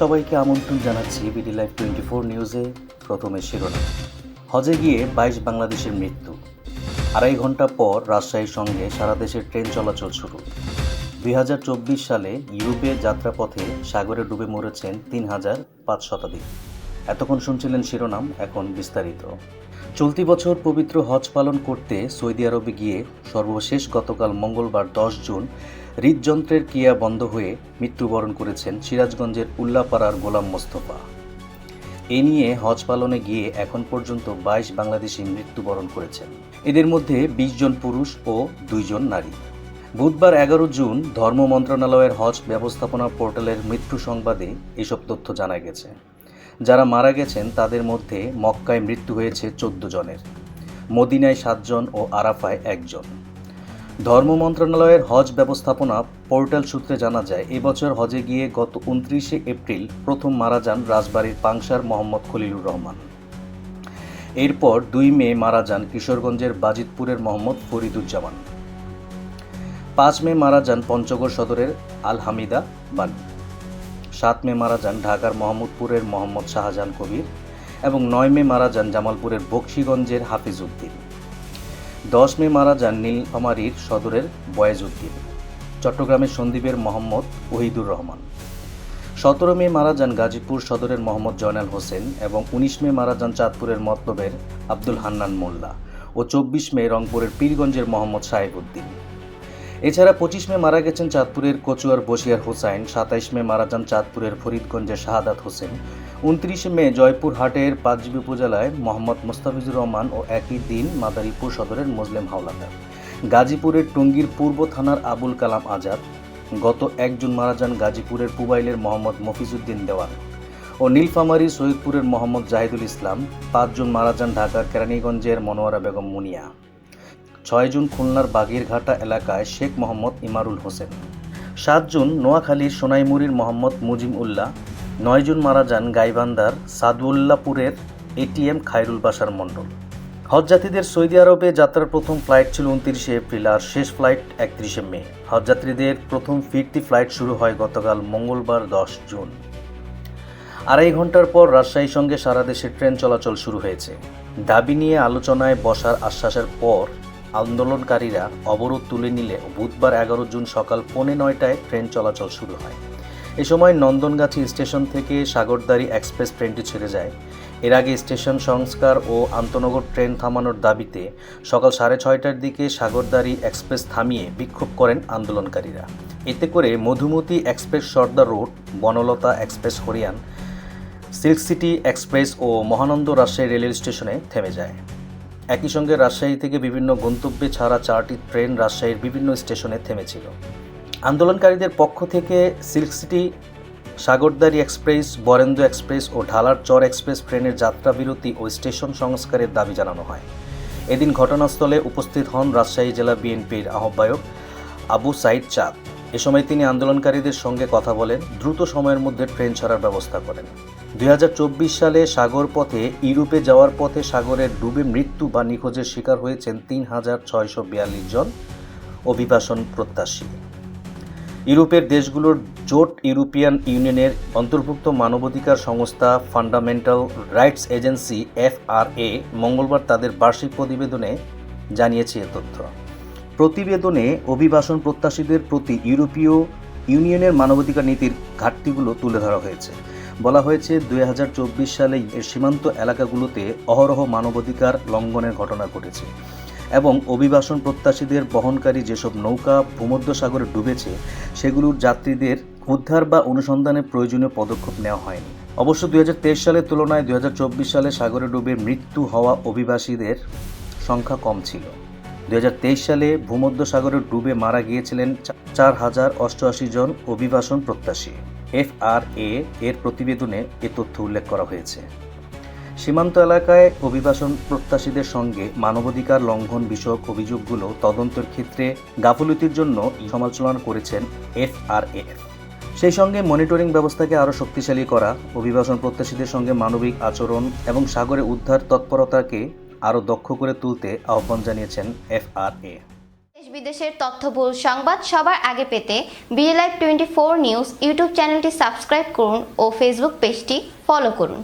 সবাইকে আমন্ত্রণ জানাচ্ছি বিডি লাইভ টোয়েন্টি ফোর নিউজে প্রথমে শিরোনাম। হজে গিয়ে বাইশ বাংলাদেশের মৃত্যু। আড়াই ঘণ্টা পর রাজশাহীর সঙ্গে সারা দেশের ট্রেন চলাচল শুরু। দুই হাজার চব্বিশ সালে ইউরোপে যাত্রাপথে সাগরে ডুবে মরেছেন তিন হাজার পাঁচ শতাধিক। এতক্ষণ শুনছিলেন শিরোনাম, এখন বিস্তারিত। চলতি বছর পবিত্র হজ পালন করতে সৌদি আরবে গিয়ে সর্বশেষ গতকাল মঙ্গলবার দশ জুন হৃদযন্ত্রের ক্রিয়া বন্ধ হয়ে মৃত্যুবরণ করেছেন সিরাজগঞ্জের উল্লাপাড়ার গোলাম মোস্তফা। এ নিয়ে হজ পালনে গিয়ে এখন পর্যন্ত বাইশ বাংলাদেশি মৃত্যুবরণ করেছেন। এদের মধ্যে বিশ জন পুরুষ ও দুইজন নারী। বুধবার এগারো জুন ধর্ম মন্ত্রণালয়ের হজ ব্যবস্থাপনা পোর্টালের মৃত্যু সংবাদে এসব তথ্য জানা গেছে। যারা মারা গেছেন, তাদের মধ্যে মক্কায় মৃত্যু হয়েছে চোদ্দ জনের। মদিনায় সাতজন ও আরাফায় একজন। ধর্ম মন্ত্রণালয়ের হজ ব্যবস্থাপনা পোর্টাল সূত্রে জানা যায়, এবছর হজে গিয়ে গত উনত্রিশে এপ্রিল প্রথম মারা যান রাজবাড়ির পাংশার মোহাম্মদ খলিলুর রহমান। এরপর দুই মে মারা যান কিশোরগঞ্জের বাজিতপুরের মোহাম্মদ ফরিদুজ্জামান। পাঁচ মে মারা যান পঞ্চগড় সদরের আল হামিদা বানু। সাত মে মারা যান ঢাকার মোহাম্মদপুরের মোহাম্মদ শাহজাহান কবির এবং নয় মে মারা যান জামালপুরের বক্সিগঞ্জের হাফিজ উদ্দিন। দশ মে মারা যান নীল নীলফামারীর সদরের বয়েজ উদ্দিন চট্টগ্রামের সন্দ্বীপের মোহাম্মদ ওহিদুর রহমান। সতেরো মে মারা যান গাজীপুর সদরের মোহাম্মদ জয়নাল হোসেন এবং উনিশ মে মারা যান চাঁদপুরের মতলবের আব্দুল হান্নান মোল্লা ও চব্বিশ মে রংপুরের পীরগঞ্জের মোহাম্মদ সাহেব উদ্দিন এছাড়া পঁচিশ মে মারা গেছেন চাঁদপুরের কচুয়ার বসিয়ার হোসাইন, সাতাইশ মে মারা যান চাঁদপুরের ফরিদগঞ্জের শাহাদাত হোসেন উনত্রিশে মে জয়পুরহাটের পাঁচবি উপজেলায় মোহাম্মদ মোস্তাফিজুর রহমান ও একই দিন মাদারীপুর সদরের মুসলিম হাওলাদার গাজীপুরের টঙ্গীর পূর্ব থানার আবুল কালাম আজাদ, গত একজন মারা যান গাজীপুরের পুবাইলের মোহাম্মদ মফিজুদ্দিন দেওয়ান ও নীলফামারী সৈয়দপুরের মোহাম্মদ জাহিদুল ইসলাম পাঁচজন মারা যান ঢাকার কেরানীগঞ্জের মনোয়ারা বেগম মুনিয়া। ছয় জুন খুলনার বাগিরঘাটা এলাকায় শেখ মোহাম্মদ ইমারুল হোসেন। সাত জুন নোয়াখালীর সোনাইমুড়ির মোহাম্মদ মুজিম উল্লাহ নয় জুন মারা যান গাইবান্দার সাদউল্লাপুরের এটিএম খায়রুল বাসার মণ্ডল। হজযাত্রীদের সৌদি আরবে যাত্রার প্রথম ফ্লাইট ছিল উনত্রিশে এপ্রিল আর শেষ ফ্লাইট একত্রিশে মে। হজযাত্রীদের প্রথম ফিরতি ফ্লাইট শুরু হয় গতকাল মঙ্গলবার দশ জুন। আড়াই ঘণ্টার পর রাজশাহীর সঙ্গে সারা দেশে ট্রেন চলাচল শুরু হয়েছে। দাবি নিয়ে আলোচনায় বসার আশ্বাসের পর আন্দোলনকারীরা অবরোধ তুলে নিলে বুধবার এগারো জুন সকাল পৌনে নয়টায় ট্রেন চলাচল শুরু হয়। এ সময় নন্দনগাছি স্টেশন থেকে সাগরদারি এক্সপ্রেস ট্রেনটি ছেড়ে যায়। এর আগে স্টেশন সংস্কার ও আন্তনগর ট্রেন থামানোর দাবিতে সকাল সাড়ে ছয়টার দিকে সাগরদারি এক্সপ্রেস থামিয়ে বিক্ষোভ করেন আন্দোলনকারীরা। এতে করে Madhumati Express Sardar Road, Banalata Express হরিয়ান, silk city express ও মহানন্দ রাজশাহী রেল স্টেশনে থেমে যায়। একই সঙ্গে রাজশাহী থেকে বিভিন্ন গন্তব্যে ছাড়া চারটি ট্রেন রাজশাহীর বিভিন্ন স্টেশনে থেমেছিল। আন্দোলনকারীদের পক্ষ থেকে Silk City, Sagardari Express, Barendra Express ও ঢালার চর এক্সপ্রেস ট্রেনের যাত্রা বিরতি ও স্টেশন সংস্কারের দাবি জানানো হয়। এদিন ঘটনাস্থলে উপস্থিত হন রাজশাহী জেলা বিএনপির আহ্বায়ক আবু সাইদ চাঁদ। এ সময় তিনি আন্দোলনকারীদের সঙ্গে কথা বলেন, দ্রুত সময়ের মধ্যে ট্রেন ছাড়ার ব্যবস্থা করেন। দু হাজার চব্বিশ সালে সাগর পথে, ইউরোপে যাওয়ার পথে সাগরের ডুবে মৃত্যু বা নিখোঁজের শিকার হয়েছেন তিন হাজার ছয়শো বিয়াল্লিশ জন অভিবাসন প্রত্যাশী। ইউরোপের দেশগুলোর জোট ইউরোপিয়ান ইউনিয়নের অন্তর্ভুক্ত মানবাধিকার সংস্থা ফান্ডামেন্টাল রাইটস এজেন্সি, এফআরএ, মঙ্গলবার তাদের বার্ষিক প্রতিবেদনে জানিয়েছে এ তথ্য। প্রতিবেদনে অভিবাসন প্রত্যাশীদের প্রতি ইউরোপীয় ইউনিয়নের মানবাধিকার নীতির ঘাটতিগুলো তুলে ধরা হয়েছে। বলা হয়েছে, দুই সালে এর সীমান্ত এলাকাগুলোতে অহরহ মানবাধিকার লঙ্ঘনের ঘটনা ঘটেছে। এবং অভিবাসন প্রত্যাশীদের বহনকারী যেসব নৌকা ভূমধ্যসাগরে ডুবেছে, সেগুলোর যাত্রীদের উদ্ধার বা অনুসন্ধানে প্রয়োজনীয় পদক্ষেপ নেওয়া হয়নি। অবশ্য দুই হাজার তেইশ সালের তুলনায় দুই হাজার চব্বিশ সালে সাগরে ডুবে মৃত্যু হওয়া অভিবাসীদের সংখ্যা কম ছিল। দুই হাজার তেইশ সালে ভূমধ্যসাগরে ডুবে মারা গিয়েছিলেন চার হাজার অষ্টআশি জন অভিবাসন প্রত্যাশী। এফআরএ এর প্রতিবেদনে এ তথ্য উল্লেখ করা হয়েছে। সীমান্ত এলাকায় অভিবাসন প্রত্যাশীদের সঙ্গে মানবাধিকার লঙ্ঘন বিষয়ক অভিযোগগুলো তদন্তের ক্ষেত্রে গাফলতির জন্য সমালোচনা করেছেন এফআরএফ সেই সঙ্গে মনিটরিং ব্যবস্থাকে আরও শক্তিশালী করা, অভিবাসন প্রত্যাশীদের সঙ্গে মানবিক আচরণ এবং সাগরে উদ্ধার তৎপরতাকে আরও দক্ষ করে তুলতে আহ্বান জানিয়েছেন এফআরএ। দেশ বিদেশের তথ্যবহুল সংবাদ সবার আগে পেতে Live Twenty Four News YouTube চ্যানেলটি সাবস্ক্রাইব করুন ও ফেসবুক পেজটি ফলো করুন।